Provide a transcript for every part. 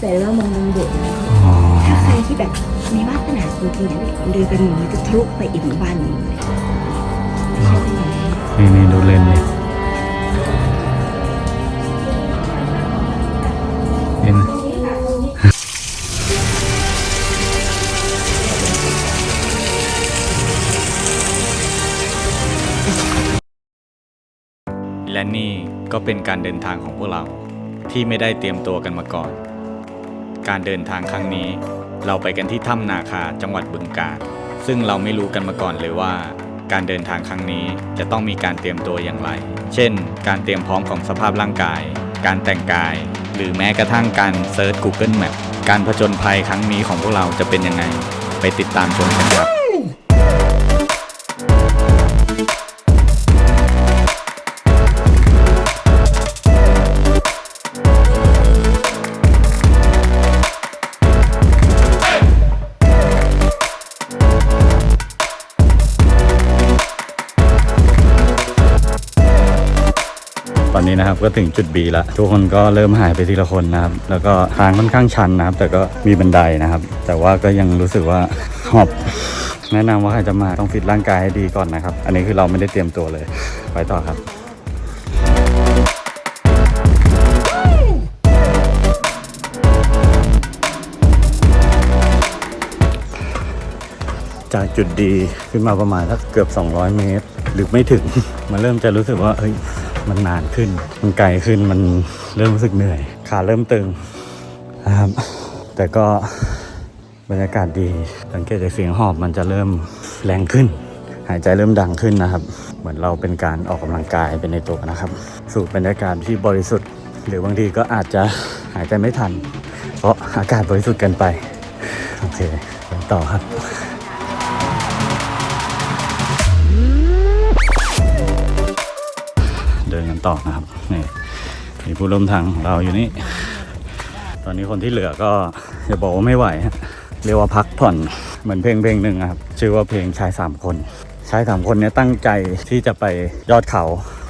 แต่ว่ามองมุมบวกนะอ๋อถ้าใครที่แบบมีวาสนาจริงๆเนี่ยเดินไปหมู่มันจะทะลุไปอีกหมู่บ้านหนึงเลยใช่ไหมนี่นี่ดูเลนนี่เห็นไหมและนี่ก็เป็นการเดินทางของพวกเราที่ไม่ได้เตรียมตัวกันมาก่อน การเดินทางครั้งนี้ เราไปกันที่ถ้ำนาคาจังหวัดบึงกาฬซึ่งเราไม่รู้กันมาก่อนเลยว่า การเดินทางครั้งนี้จะต้องมีการเตรียมตัวอย่างไร เช่น การเตรียมพร้อมของสภาพร่างกาย การแต่งกาย หรือแม้กระทั่งการเซิร์ช Google Map การผจญภัยครั้งนี้ของพวกเราจะเป็นยังไง ไปติดตามชมกันครับ นะครับก็ถึงจุด B ล้วทุกคนก็เริ่มหายไปทีละคนนะครับแล้วก็ทางค่อนข้างชันนะครับ แต่ก็มีบันไดนะครับ แต่ว่าก็ยังรู้สึกว่าหอบแนะนำว่าใครจะมาต้องฟิตร่างกายให้ดีก่อนนะครับ อันนี้คือเราไม่ได้เตรียมตัวเลยไปต่อครับจากจุดดีขึ้นมาประมาณสักเกือบ 200 เมตร หรือไม่ถึงมันเริ่มจะรู้สึกว่าเฮ้ย มันนานขึ้น มันไกลขึ้นมันเริ่มรู้สึกเหนื่อย ขาเริ่มตึงนะครับ แต่ก็บรรยากาศดี สังเกตจากเสียงหอบมันจะเริ่มแรงขึ้น หายใจเริ่มดังขึ้นนะครับ เหมือนเราเป็นการออกกำลังกายเป็นในตัวนะครับ สู่บรรยากาศที่บริสุทธิ์ หรือบางทีก็อาจจะหายใจไม่ทัน เพราะอากาศบริสุทธิ์เกินไป โอเคไปต่อครับ ต่อนะครับนี่มีผู้ร่วมทางของเราอยู่นี่ ตอนนี้คนที่เหลือก็จะบอกว่าไม่ไหว เรียกว่าพักผ่อนเหมือนเพลงเพลงหนึ่งครับ ชื่อว่าเพลงชายสามคนชายสามคนนี้ตั้งใจที่จะไปยอดเขา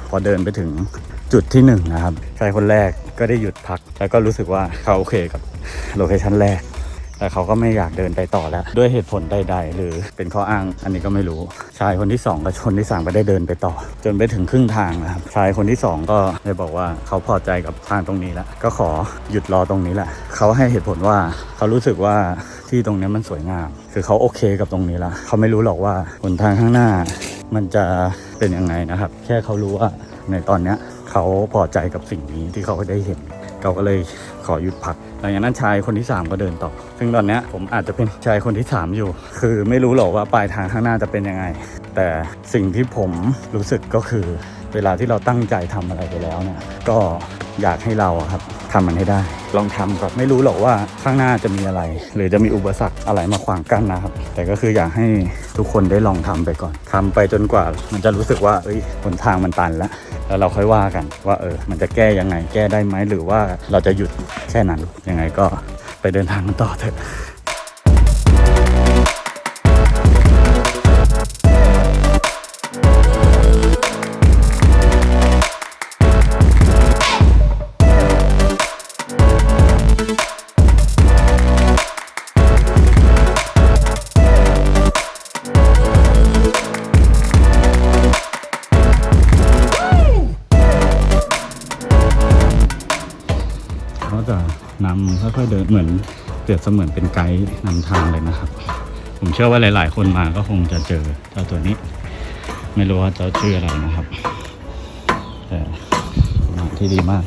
พอเดินไปถึงจุดที่หนึ่งนะครับชายคนแรกก็ได้หยุดพัก แล้วก็รู้สึกว่าเขาโอเคกับโลเคชั่นแรก แต่เขาก็ไม่อยากเดินไปต่อแล้ว ด้วยเหตุผลใดๆหรือเป็นข้ออ้างอันนี้ก็ไม่รู้ ชายคนที่สองกับคนที่สามก็ได้เดินไปต่อ จนไปถึงครึ่งทางนะครับชายคนที่สองก็ได้บอกว่าเขาพอใจกับทางตรงนี้แล้วก็ขอหยุดรอตรงนี้แหละเขาให้เหตุผลว่าเขารู้สึกว่าที่ตรงนี้มันสวยงาม คือเขาโอเคกับตรงนี้ล้วเขาไม่รู้หรอกว่าหนทางข้างหน้า มันจะเป็นยังไงนะครับ แค่เขารู้ว่าในตอนเนี้ยเขาพอใจกับสิ่งนี้ที่เขาได้เห็น เขาก็เลยขอหยุดพัก หลังจากนั้นชายคนที่ 3 ก็เดินต่อ ซึ่งตอนนี้ผมอาจจะเป็นชายคนที่ 3 อยู่ คือไม่รู้หรอกว่าปลายทางข้างหน้าจะเป็นยังไง แต่สิ่งที่ผมรู้สึกก็คือ เวลาที่เราตั้งใจทำอะไรไปแล้วเนี่ยก็อยากให้เราครับทำมันให้ได้ ลองทำก่อนไม่รู้หรอกว่าข้างหน้าจะมีอะไร หรือจะมีอุปสรรคอะไรมาขวางกั้นนะครับ แต่ก็คืออยากให้ทุกคนได้ลองทำไปก่อนทำไปจนกว่า มันจะรู้สึกว่าเอ้ยหนทางมันตันแล้วแล้วเราค่อยว่ากันว่าเออ มันจะแก้ยังไงแก้ได้ไหมหรือว่าเราจะหยุดแค่นั้นยังไงก็ไปเดินทางกันต่อเถอะ อยๆเดินเหมือนเปรียบเสมือนเป็นไกด์นำทางเลยนะครับ ผมเชื่อว่าหลาย ๆ คนมาก็คงจะเจอเจ้าตัวนี้ ไม่รู้ว่าเจ้าชื่ออะไรนะครับ แต่มาที่ดีมาก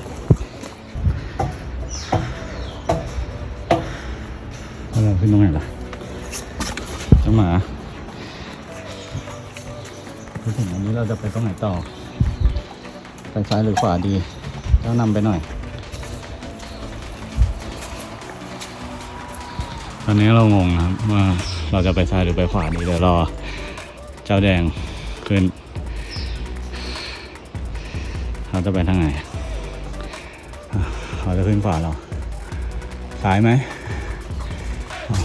เราขึ้นตรงไหนล่ะเจ้าหมาถึงอันนี้เราจะไปตรงไหนต่อ ไปซ้ายหรือขวาดีเจ้านำไปหน่อย ตอนนี้เรางงนะครับว่าเราจะไปซ้ายหรือไปขวาดีเดี๋ยวรอ เจ้าแดงขึ้นเขาจะไปทางไหนเขาจะขึ้นขวาเราซ้ายไหม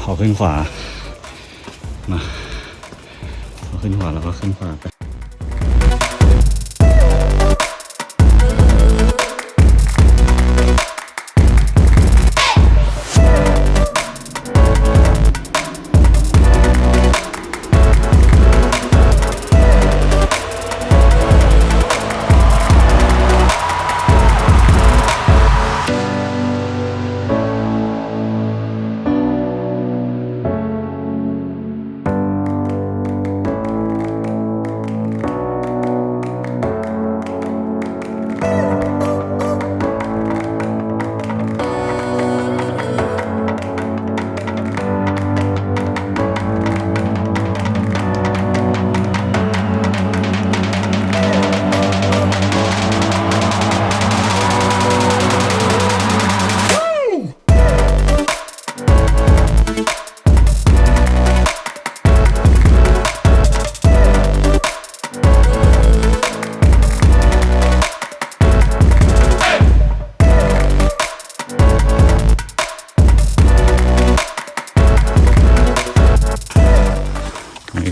เขาขึ้นขวามาเขาขึ้นขวาเราก็ขึ้นขวาไป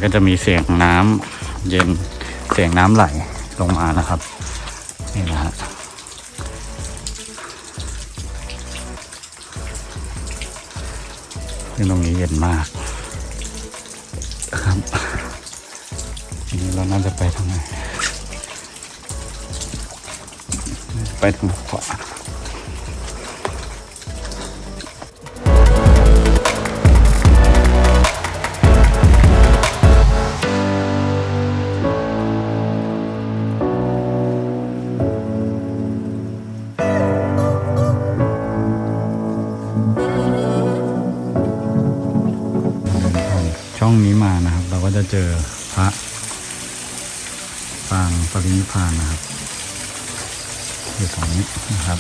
ก็จะมีเสียงน้ำเย็นเสียงน้ำไหลลงมานะครับนี่นะฮะซึ่งตรงนี้เย็นมากครับทีนี้เราน่าจะไปทางไหนไปทางขวา เจอพระปางปรินิพานนะครับอยู่ตรงนี้นะครับ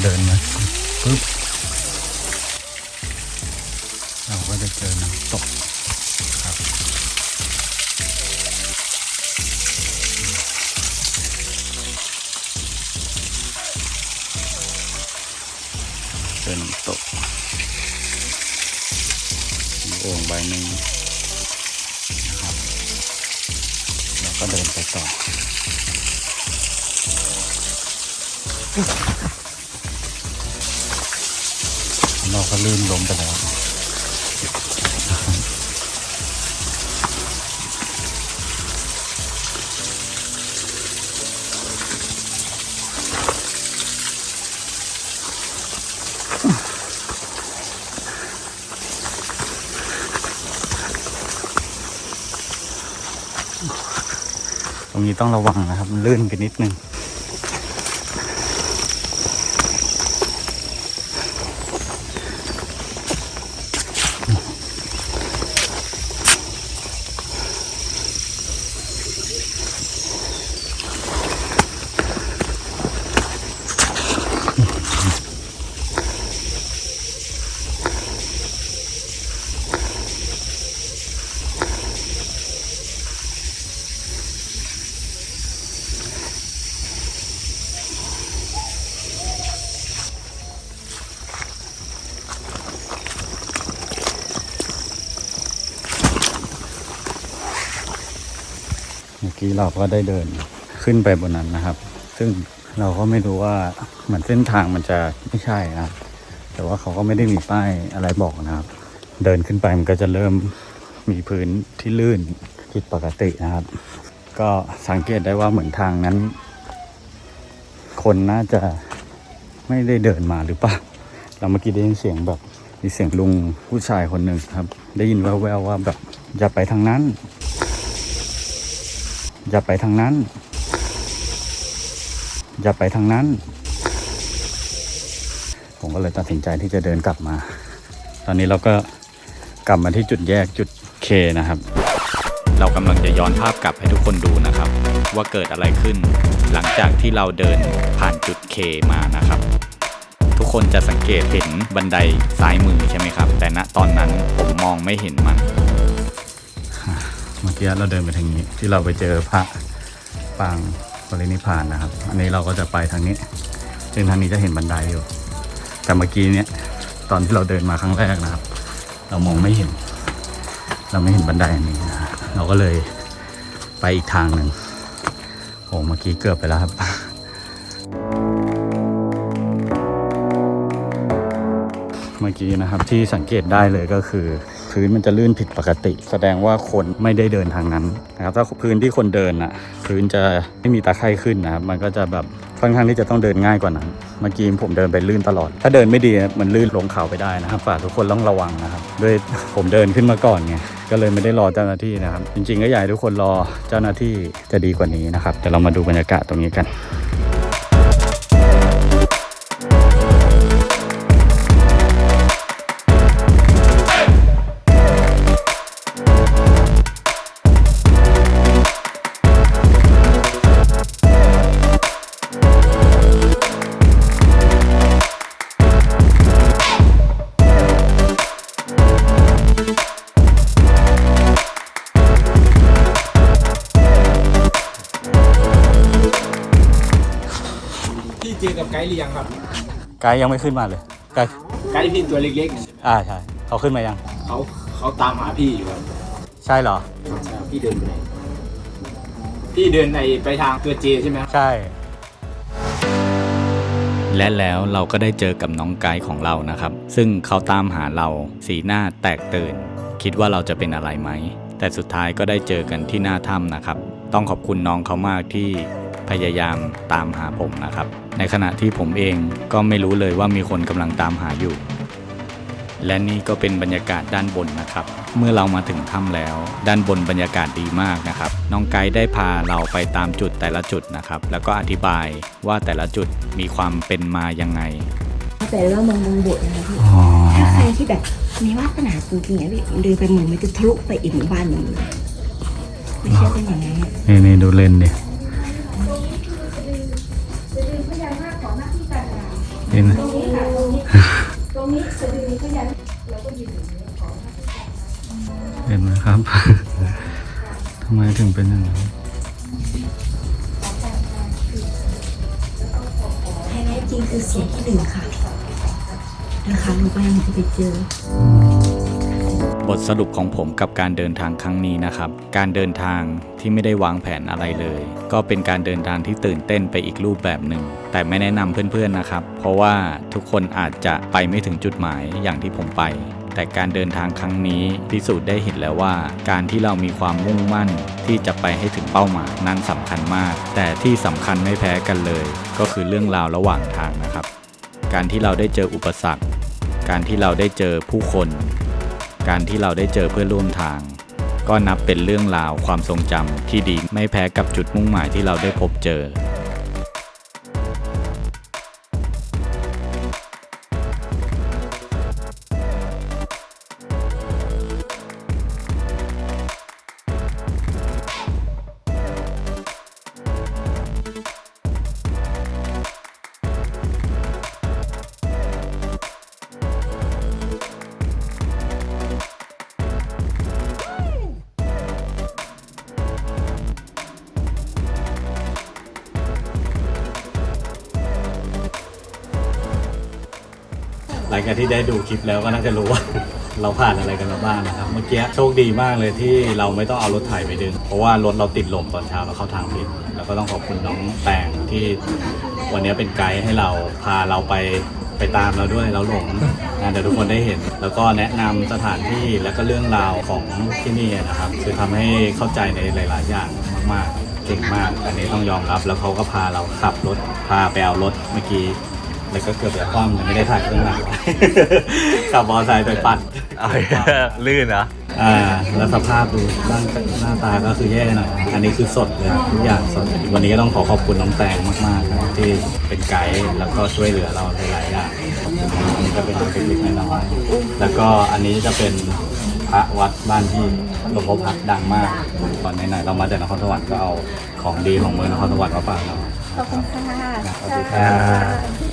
เดินมาปุ๊บเราก็จะเจอน้ำตก ไปต่อ เราก็ลื่นลมไปแล้วต รงนี้ต้องระวังนะครับมันลื่นกันนิดนึง กี้เราก็ได้เดินขึ้นไปบนนั้นนะครับ ซึ่งเราก็ไม่รู้ว่าเหมือนเส้นทางมันจะไม่ใช่นะครับ แต่ว่าเขาก็ไม่ได้มีป้ายอะไรบอกนะครับ เดินขึ้นไปมันก็จะเริ่มมีพื้นที่ลื่นผิดปกตินะครับ ก็สังเกตได้ว่าเหมือนทางนั้น คนน่าจะไม่ได้เดินมาหรือเปล่าเราเมื่อกี้ได้ยินเสียงแบบมีเสียงลุงผู้ชายคนหนึ่งครับ ได้ยินแววๆว่าแบบอย่าไปทางนั้น อย่าไปทางนั้น อย่าไปทางนั้น ผมก็เลยตัดสินใจที่จะเดินกลับมา ตอนนี้เราก็กลับมาที่จุดแยกจุดเคนะครับ เรากำลังจะย้อนภาพกลับให้ทุกคนดูนะครับ ว่าเกิดอะไรขึ้น หลังจากที่เราเดินผ่านจุด K มานะครับ ทุกคนจะสังเกตเห็นบันไดซ้ายมือใช่ไหมครับ แต่ณตอนนั้นผมมองไม่เห็นมัน กี้เราเดินไปทางนี้ ที่เราไปเจอพระปางปรินิพานนะครับ อันนี้เราก็จะไปทางนี้ ซึ่งทางนี้จะเห็นบันไดอยู่ แต่เมื่อกี้เนี่ยตอนที่เราเดินมาครั้งแรกนะครับ เรามองไม่เห็น เราไม่เห็นบันไดอันนี้นะฮะเราก็เลยไปอีกทางหนึ่งโอ้เมื่อกี้เกือบไปแล้วครับเมื่อกี้นะครับที่สังเกตได้เลยก็คือ พื้นมันจะลื่นผิดปกติ แสดงว่าคนไม่ได้เดินทางนั้นนะครับถ้าพื้นที่คนเดินอะพื้นจะไม่มีตะไคร่ขึ้นนะครับมันก็จะแบบค่อนข้างที่จะต้องเดินง่ายกว่านั้นเมื่อกี้ผมเดินไปลื่นตลอด ถ้าเดินไม่ดีมันลื่นลงเขาไปได้นะครับฝากทุกคนต้องระวังนะครับด้วยผมเดินขึ้นมาก่อนไงก็เลยไม่ได้รอเจ้าหน้าที่นะครับ จริงๆก็อยากให้ทุกคนรอเจ้าหน้าที่จะดีกว่านี้นะครับเดี๋ยวเรามาดูบรรยากาศตรงนี้กัน ไกด์ยังไม่ขึ้นมาเลยไกด์ไกด์พี่ตัวเล็กอ่าใช่เขาขึ้นมายังๆเขาเขาตามหาพี่อยู่ครับใช่เหรอใช่ครับพี่เดินไปไหนพี่เดินในไปทางตัวเจใช่ไหมครับใช่ และแล้วเราก็ได้เจอกับน้องไกด์ของเรานะครับ ซึ่งเขาตามหาเราสีหน้าแตกตื่น คิดว่าเราจะเป็นอะไรไหม แต่สุดท้ายก็ได้เจอกันที่หน้าถ้ำนะครับ ต้องขอบคุณน้องเขามากที่ พยายามตามหาผมนะครับ ในขณะที่ผมเองก็ไม่รู้เลยว่ามีคนกำลังตามหาอยู่ และนี่ก็เป็นบรรยากาศด้านบนนะครับ เมื่อเรามาถึงถ้ำแล้ว ด้านบนบรรยากาศดีมากนะครับ น้องไกด์ได้พาเราไปตามจุดแต่ละจุดนะครับ แล้วก็อธิบายว่าแต่ละจุดมีความเป็นมายังไงแต่ว่ามองมองบทนะคะพี่อ๋อถ้าใครที่แบบมีวาสนาจริงๆนะพี่เดินไปเหมือนมันจะทะลุไปอีกหมู่บ้านหนึ่งเลยไม่เชื่อเป็นอย่างไงอะนี่นี่ดูเลนดินี่ นะเห็นไหมครับทำไมถึงเป็นอย่างนั้นไฮไลท์จริงคือเสียงที่หนึ่งค่ะ นะคะลงไปมันจะไปเจอ บทสรุปของผมกับการเดินทางครั้งนี้นะครับ การเดินทางที่ไม่ได้วางแผนอะไรเลย ก็เป็นการเดินทางที่ตื่นเต้นไปอีกรูปแบบหนึ่ง แต่ไม่แนะนำเพื่อนๆนะครับ เพราะว่าทุกคนอาจจะไปไม่ถึงจุดหมายอย่างที่ผมไป แต่การเดินทางครั้งนี้พิสูจน์ได้เห็นแล้วว่า การที่เรามีความมุ่งมั่นที่จะไปให้ถึงเป้าหมายนั้นสำคัญมาก แต่ที่สำคัญไม่แพ้กันเลย ก็คือเรื่องราวระหว่างทางนะครับ การที่เราได้เจออุปสรรค การที่เราได้เจอผู้คน การที่เราได้เจอเพื่อนร่วมทาง ก็นับเป็นเรื่องราวความทรงจำที่ดีไม่แพ้กับจุดมุ่งหมายที่เราได้พบเจอ ลังจากที่ได้ดูคลิปแล้วก็น่าจะรู้ว่า เราผ่านอะไรกันมาบ้างนะครับ เมื่อกี้โชคดีมากเลยที่เราไม่ต้องเอารถไถไปดึง เพราะว่ารถเราติดลมตอนเช้าเราเข้าทางผิด แล้วก็ต้องขอบคุณน้องแปงที่วันนี้เป็นไกด์ให้เราพาเราไปไปตามเราด้วยเราหลงนะเดี๋ยวทุกคนได้เห็น แล้วก็แนะนำสถานที่แล้วก็เรื่องราวของที่นี่นะครับคือทำให้เข้าใจในหลาย ๆ อย่างมากๆเก่งมาก อันนี้ต้องยอมรับ แล้วเขาก็พาเราขับรถพาไปเอารถเมื่อกี้ แล้วก็เกือบจะคว่ำเลยไม่ได้ถ่ายเครื่องหลัง ขับมอเตอร์ไซค์ไปปัดลื่นเหรออ่าแล้วสภาพดูร่างหน้าตาก็คือแย่หน่อยอันนี้คือสดเลยทุกอย่างสดวันนี้ก็ต้องขอขอบคุณน้องแตงมากๆครับที่เป็นไกด์แล้วก็ช่วยเหลือเราหลายๆอย่างอันนี้ก็เป็นเล็กๆน้อยๆแล้วก็อันนี้จะเป็นพระวัดบ้านที่หลวงพ่อพักดังมากตอนไหนๆเรามาจากนครสวรรค์ก็เอาของดีของเมืองนครสวรรค์มาฝากเราขอบคุณค่ะ สวัสดีครับ